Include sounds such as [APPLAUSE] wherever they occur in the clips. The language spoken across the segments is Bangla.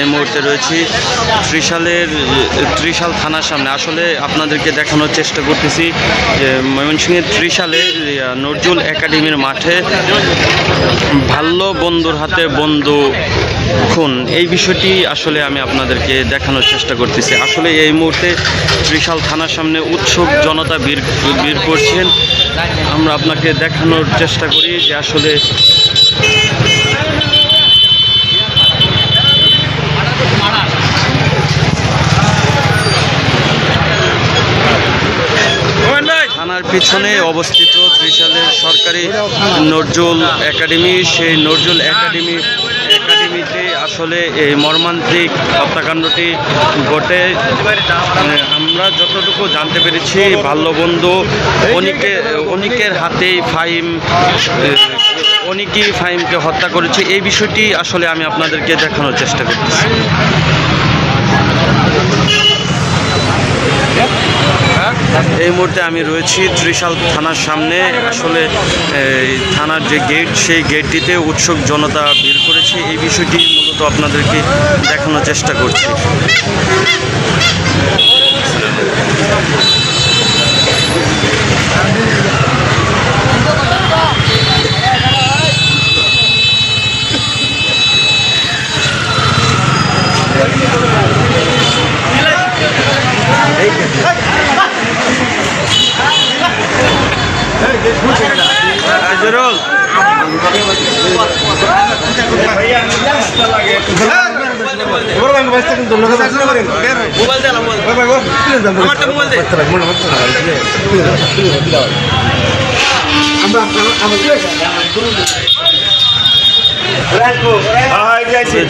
এই মুহূর্তে রয়েছি ত্রিশালের, ত্রিশাল থানার সামনে। আসলে আপনাদেরকে দেখানোর চেষ্টা করতেছি ময়মনসিংহের ত্রিশালে নজরুল একাডেমির মাঠে ভাল্য বন্ধুর হাতে বন্ধু খুন। এই বিষয়টি আসলে আমি আপনাদেরকে দেখানোর চেষ্টা করতেছি। আসলে এই মুহূর্তে ত্রিশাল থানার সামনে উৎসুক জনতা বীর বীর করছেন। আমরা আপনাকে দেখানোর চেষ্টা করি যে আসলে থানার পিছনে অবস্থিত ত্রিশালের সরকারি নজরুল একাডেমি। সেই নজরুল একাডেমি একাডেমিতে আসলে এই মর্মান্তিক হত্যাকাণ্ডটি ঘটে। মানে আমরা যতটুকু জানতে পেরেছি বাল্যবন্ধু অনিকে অনিকের হাতেই ফাইম, অনিকই ফাইমকে হত্যা করেছে। এই বিষয়টি আসলে আমি আপনাদেরকে দেখানোর চেষ্টা করতেছি। এই মুহূর্তে আমি রয়েছি ত্রিশাল থানার সামনে। আসলে থানার যে গেট সেই গেটটিতে উৎসুক জনতা বের করেছে। এই বিষয়টি মূলত আপনাদেরকে দেখানোর চেষ্টা করছি।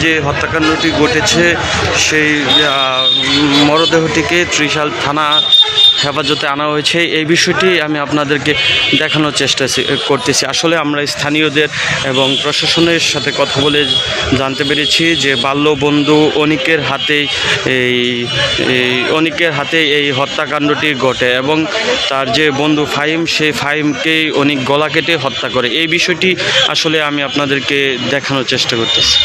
যে হত্যাকাণ্ডটি ঘটেছে সেই মরদেহটিকে ত্রিশাল থানা হেফাজতে আনা হয়েছে। এই বিষয়টি আমি আপনাদেরকে দেখানোর চেষ্টা করতেছি। আসলে আমরা স্থানীয়দের এবং প্রশাসনের সাথে কথা বলে জানতে পেরেছি যে বাল্যবন্ধু অনিকের হাতে এই অনিকের হাতে এই হত্যাকাণ্ডটি ঘটে এবং তার যে বন্ধু ফাহিম সেই ফাহিমকেই অনিক গলা কেটে হত্যা করে। এই বিষয়টি আসলে আমি আপনাদেরকে দেখানোর চেষ্টা করতেছি।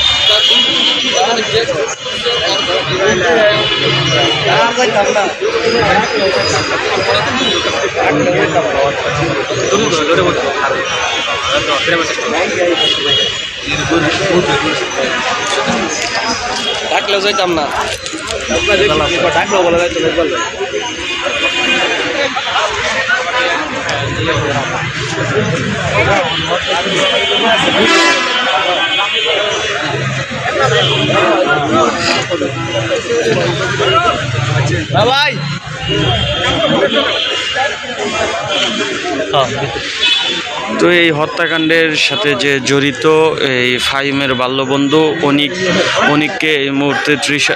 ডাকলেও যাইতাম না ডাকলেও বলা যাইতো না ভাই। তো এই হত্যাকাণ্ডের সাথে যে জড়িত এই ফাইমের বাল্যবন্ধু অনিক অনিককে এই মুহূর্তে ত্রিশা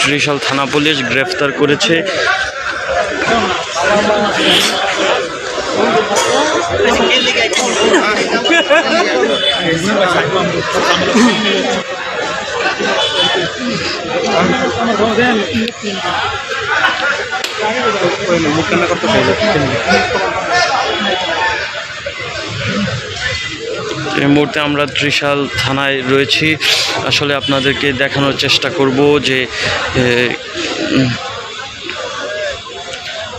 ত্রিশাল থানা পুলিশ গ্রেফতার করেছে। [LAUGHS] এই মুহূর্তে আমরা ত্রিশাল থানায় রয়েছি। আসলে আপনাদেরকে দেখানোর চেষ্টা করব যে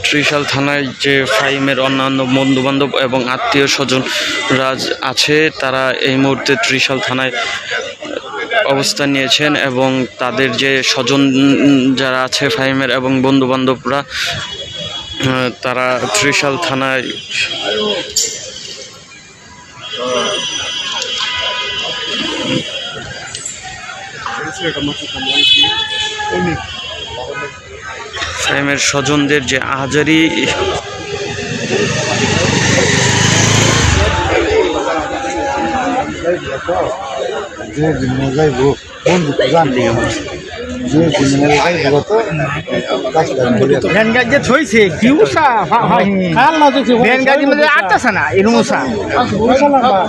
ত্রিশাল থানায় যে ফাইমের অন্যান্য বন্ধুবান্ধব এবং আত্মীয় স্বজনরা আছে, তারা এই মুহূর্তে ত্রিশাল থানায় অবস্থান নিয়েছেন এবং তাদের যে স্বজন যারা আছে ফাইমের এবং বন্ধুবান্ধবরা তারা ত্রিশাল থানায় ফাইমের স্বজনদের যে আহাজারি যে দিনে যাইব বন্ধু তো জানলি আমার যে দিনে যাইব তো রাস্তায় বলে ভ্যান গাড়ি যে থইছে কি উষা কাল না দেখছি ভ্যান গাড়ি মধ্যে আটটাছে না এরকম উষা উষা লম্বা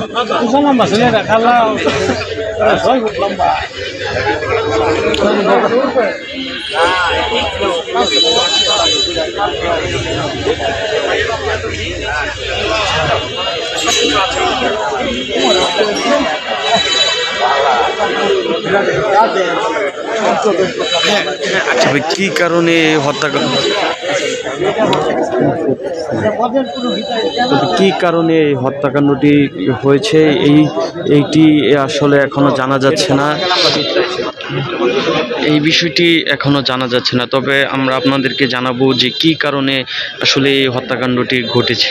উষা লম্বা ছেলে না কাল্লা ছয় ফুট লম্বা তবে কি কারণে হত্যাকাণ্ড কি কারণে এই হত্যাকাণ্ডটি হয়েছে? এই এইটি আসলে এখনও জানা যাচ্ছে না। এই বিষয়টি এখনও জানা যাচ্ছে না। তবে আমরা আপনাদেরকে জানাব যে কি কারণে আসলে এই হত্যাকাণ্ডটি ঘটেছে।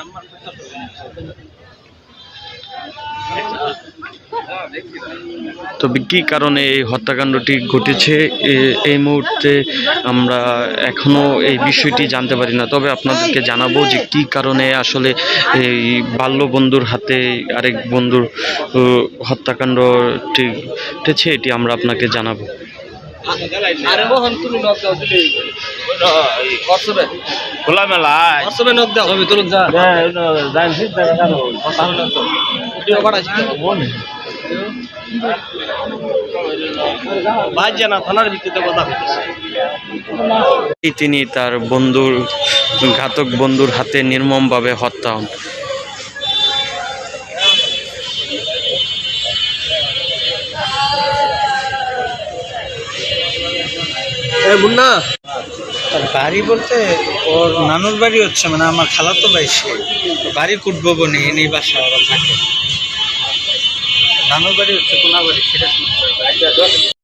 তবে কি কারণে এই হত্যাকাণ্ডটি ঘটেছে? এই মুহূর্তে আমরা এখনও এই বিষয়টি জানতে পারি না। তবে আপনাদেরকে জানাব যে কি কারণে আসলে এই বাল্য বন্ধুর হাতে আরেক বন্ধুর হত্যাকাণ্ডটি ঘটেছে এটি আমরা আপনাকে জানাব। নক যা। থানার ভিত্তিতে কথা তিনি তার বন্ধুর ঘাতক বন্ধুর হাতে নির্মমভাবে হত্যা হন। মুন্না। তার বাড়ি বলতে ওর নানুর বাড়ি হচ্ছে মানে আমার খালাতো ভাই সে। বাড়ি কুটবো বনি এনেই বাসা ওরা থাকে। নানুর বাড়ি হচ্ছে কোনাবাড়ি সেটা।